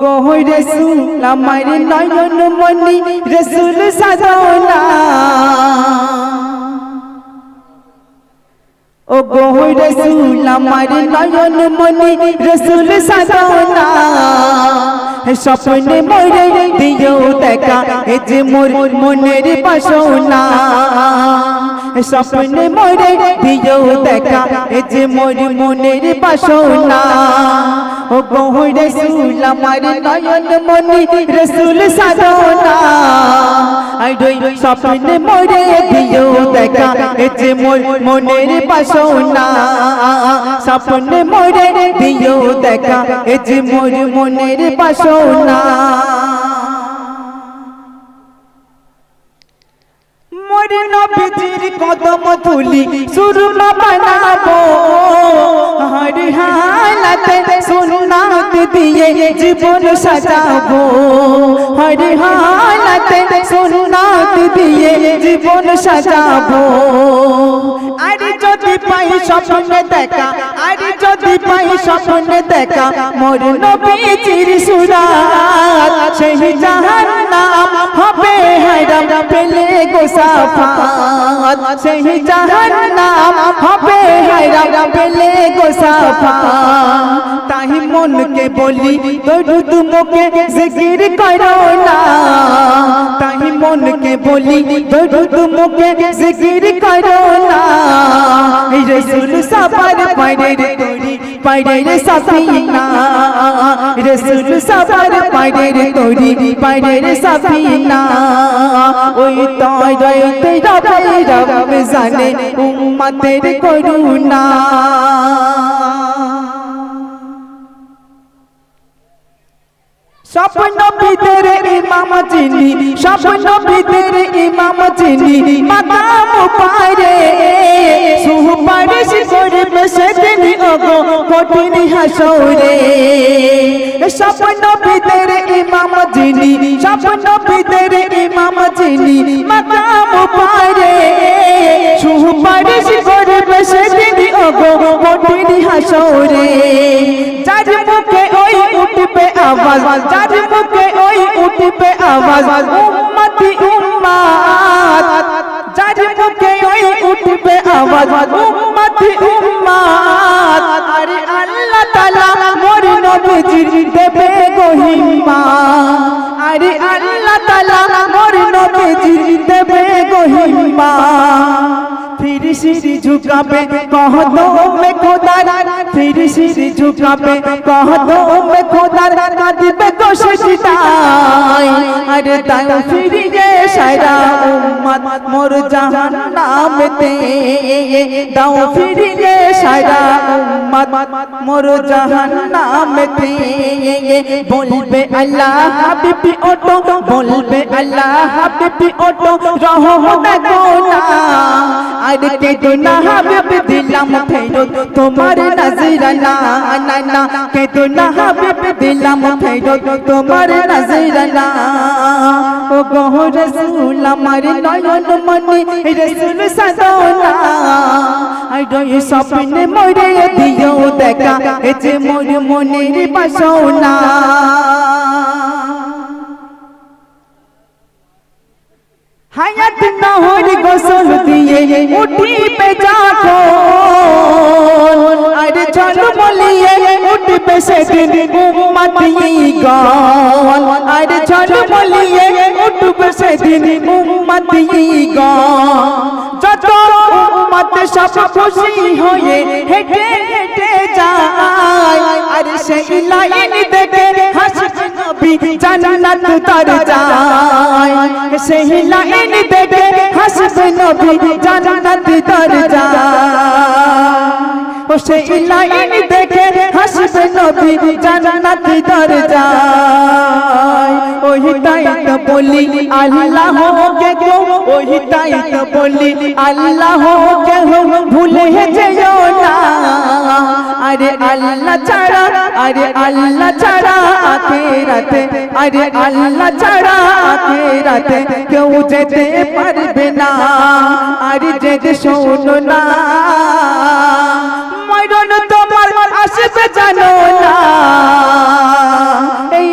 গো রসুল আমার নয়ন মনি, রসুল সাজাওনা ও গো রসুল আমার নয়ন মনি, রসুল সাজাওনা স্বপ্নে মোরে দিও দেখা এ যে মোর মনের বাসনা। স্বপ্নে মোরে দিও দেখা এ যে মোর মনের বাসনা। ও গো রসুল আমার নয়ন মনি, রসুল সাজাওনা। আই রই স্বপ্নে মোরে দিও দেখা এ যে মোর মনের বাসনা। স্বপ্নে মোরে দিও দেখা এ যে মোর মনের বাসনা। মোর নবীজির কদম তুলি সুরমা বানাবো। হর সুন্নাত দিয়ে জীবন সাজাবো। হর হালাতে সুন্নাত দিয়ে জীবন সাজাবো। আর যদি পাই স্বপ্নে দেখা, আর যদি পাই স্বপ্নে দেখা, মোর নবীজির সুরাত। সেই জাহান্নাম হবে হারাম পেলে গোসাফাত সেই জাহান্নাম হবে হারাম পেলে গোসাফাত তাহি মনকে বলি, দরুদ মুখে জিকির করো না। তাহি মনকে বলি, দরুদ মুখে জিকির করো না। রসুল সাবার পাইরে তোরি পাইরে সাফিনা। রসুল সাবার পাইরে তোরি পাইরে সাফিনা। ওই তয় রইতে রবে রব জানে উম্মতের করুণা। স্বপ্ন ভিতরে ইমাম চিনি স্বপ্ন ভিতরে ইমাম চিনি মাকাম পারে সুপারিশ করবে সেদিন ওগো কঠিন হাসরে। স্বপ্ন ভিতরে ইমাম চিনি স্বপ্ন ভিতরে ইমাম চিনি পারে সুপারিশ করবে হাসরে। যার মুখে ওই উঠবে আওয়াজ, যার सिर झुकाबे कह दो मैं खुदा फिर सिर झुकाबे कह दो मैं खुदा कादिबे कोशिश दाई अरे दाई फिर ये सारा उम्मत मोर जहन्नाम ते दाओ फिर ये सारा उम्मत मोर जहन्नाम ते बोलबे अल्लाह हाबिबी ओटो बोलबे अल्लाह हाबिबी ओटो रहो ना गोना আর কে তো না হাবিব দিলাম ফেরত। তোমার নজরানা না না কে তো না হাবিব দিলাম ফেরত। তোমার নজরানা ও গহ রসুল আমার নয়ন মনি, রসুল সাদনা আর রই স্বপ্নে মরে দিও দেখা, এ যে মোর মনের বাসনা। হায়াত নহর গোসল দিয়ে উঠিবে যখন আর চল বলিয়ে উঠবে সেদিন উম্মতি গন আর চল বলিয়ে উঠবে সেদিন উম্মতি গন যত উম্মত সব খুশি হয়ে হেঁটে হেঁটে যায়, আর সেই লাইন দেখে হাসবে নবী জান্নাত তর যায় সেই লাইন দেখে হাসবে নবী জান্নাত যায় ও সেই লাইন দেখে হাসবে নবী জান্নাত যায় ওই তাই তো বলি আল্লাহ কে গো ওই তাই তো বলি আল্লাহ কে ভুলে যেও না আরে আল্লাহ ছাড়া আরে আল্লাহ ছাড়া আখেরাতে আরে আল্লাহ ছাড়া আখেরাতে কেউ যেতে পারবে না। আরে যেতে শোনো না। মরণ তোমার আসবে জানো না। এই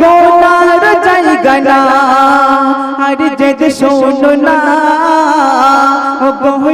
গোনার জায়গা না। আর যেতে শোনো